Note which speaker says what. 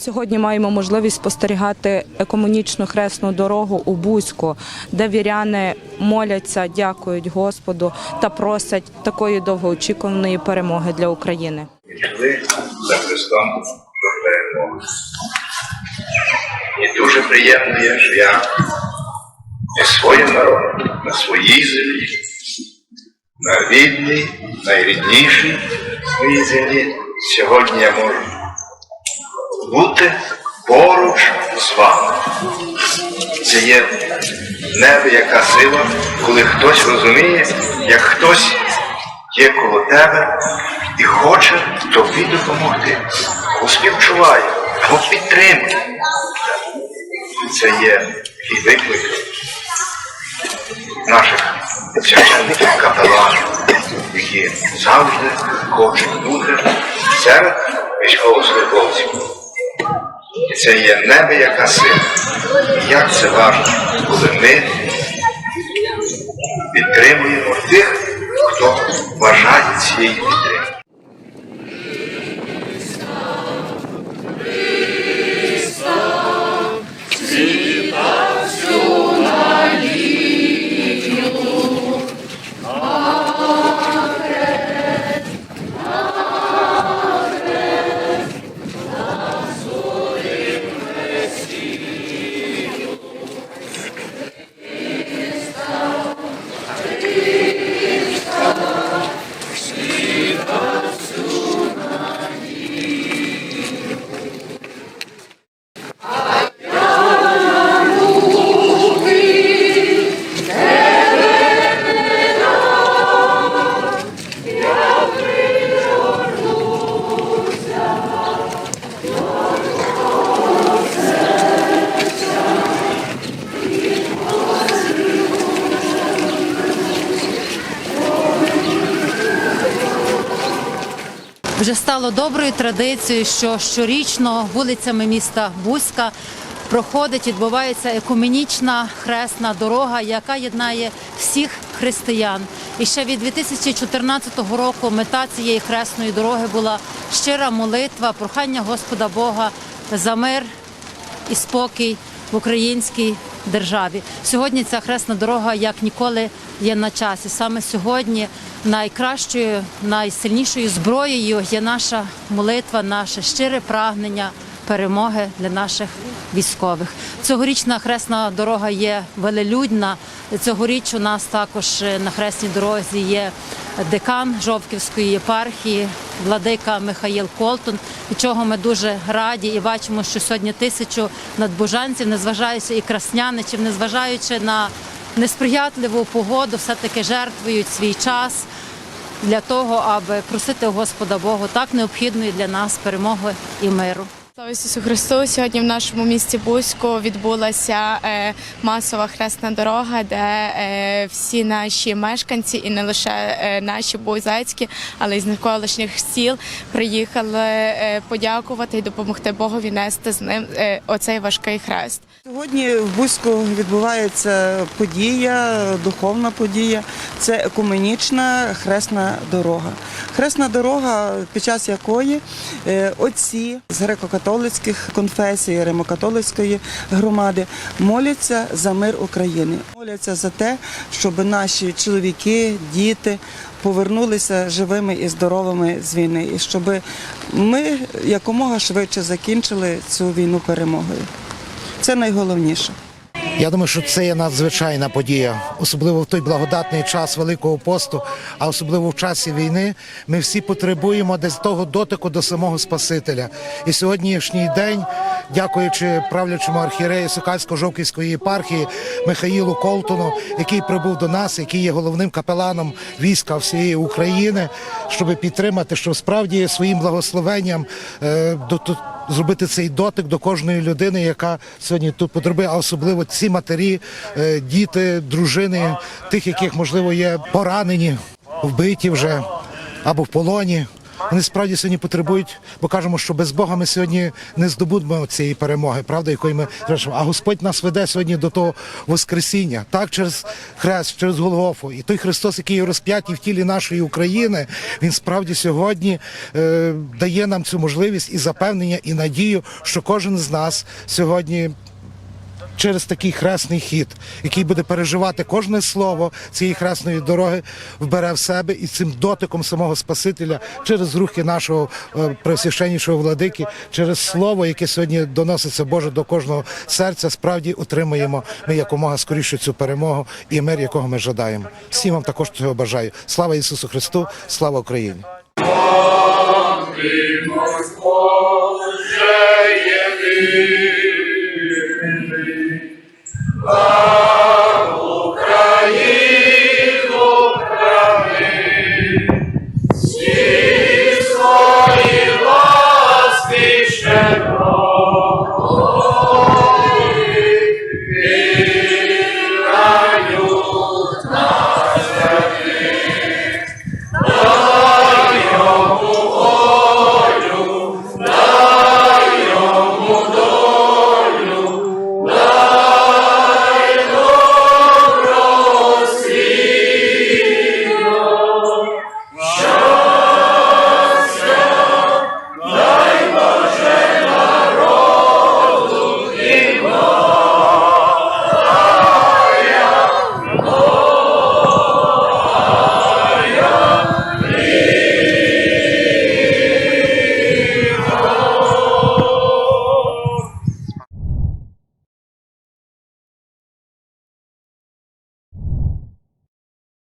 Speaker 1: Сьогодні маємо можливість спостерігати екомунічну хресну дорогу у Бузьку, де віряни моляться, дякують Господу та просять такої довгоочікуваної перемоги для України.
Speaker 2: йшли за Христом до перемоги. І дуже приємно є, що я зі своїм народом на своїй землі, на рідній, найріднішій моїй землі, сьогодні я можу бути поруч з вами. Це є небо, яка сила, коли хтось розуміє, як хтось є коло тебе і хоче тобі допомогти, поспівчуває, підтримує. Це є і виклик наших священників капеланів, які завжди хочуть бути серед військовослужбовців. І це є небо, яка сила. Як це важливо, коли ми підтримуємо тих, хто бажає цієї підтримки.
Speaker 3: Вже стало доброю традицією, що щорічно вулицями міста Бузька проходить, відбувається екуменічна хресна дорога, яка єднає всіх християн. І ще від 2014 року мета цієї хресної дороги була щира молитва, прохання Господа Бога за мир і спокій в українській державі. Сьогодні ця хресна дорога як ніколи є на часі. Саме сьогодні найкращою, найсильнішою зброєю є наша молитва, наше щире прагнення перемоги для наших військових. Цьогорічна хресна дорога є велелюдна. Цьогоріч у нас також е, на хресній дорозі є декан Жовківської єпархії, владика Михаїл Колтун, від чого ми дуже раді і бачимо, що сьогодні тисячу надбужанців, незважаючи і красняничів, незважаючи на несприятливу погоду, все-таки жертвують свій час для того, аби просити Господа Богу так необхідної для нас перемоги і миру.
Speaker 4: Слава Ісусу Христу! Сьогодні в нашому місті Бузьку відбулася е, масова хресна дорога, де е, всі наші мешканці, і не лише е, наші бузацькі, але й з навколишніх сіл приїхали подякувати і допомогти Богові нести з ним оцей важкий хрест.
Speaker 5: Сьогодні в Бузьку відбувається подія, духовна подія. Це екуменічна хресна дорога. Хресна дорога, під час якої отці з греко-католицьких конфесій, римокатолицької громади моляться за мир України. Моляться за те, щоб наші чоловіки, діти повернулися живими і здоровими з війни, і щоб ми якомога швидше закінчили цю війну перемогою. Це найголовніше.
Speaker 6: Я думаю, що це є надзвичайна подія, особливо в той благодатний час Великого посту, а особливо в часі війни. Ми всі потребуємо десь того дотику до самого Спасителя. І сьогоднішній день, дякуючи правлячому архієрею Сокальсько-Жовківської єпархії Михаїлу Колтону, який прибув до нас, який є головним капеланом війська всієї України, щоб підтримати, що справді своїм благословенням е, до зробити цей дотик до кожної людини, яка сьогодні тут потребує, а особливо ці матері, е, діти, дружини, тих, яких можливо є поранені, вбиті вже або в полоні. Вони справді сьогодні потребують, бо кажемо, що без Бога ми сьогодні не здобудемо цієї перемоги, правда, якої ми звершимо. А Господь нас веде сьогодні до того Воскресіння, так через хрест, через Голгофу. І той Христос, який розп'ятий в тілі нашої України, він справді сьогодні е, дає нам цю можливість і запевнення, і надію, що кожен з нас сьогодні через такий хресний хід, який буде переживати кожне слово цієї хресної дороги, вбере в себе і цим дотиком самого Спасителя через рухи нашого е, пресвященнішого владики, через слово, яке сьогодні доноситься Боже до кожного серця, справді отримаємо ми якомога скоріше цю перемогу і мир, якого ми жадаємо. Всім вам також цього бажаю. Слава Ісусу Христу, слава Україні!
Speaker 7: Боже, Oh.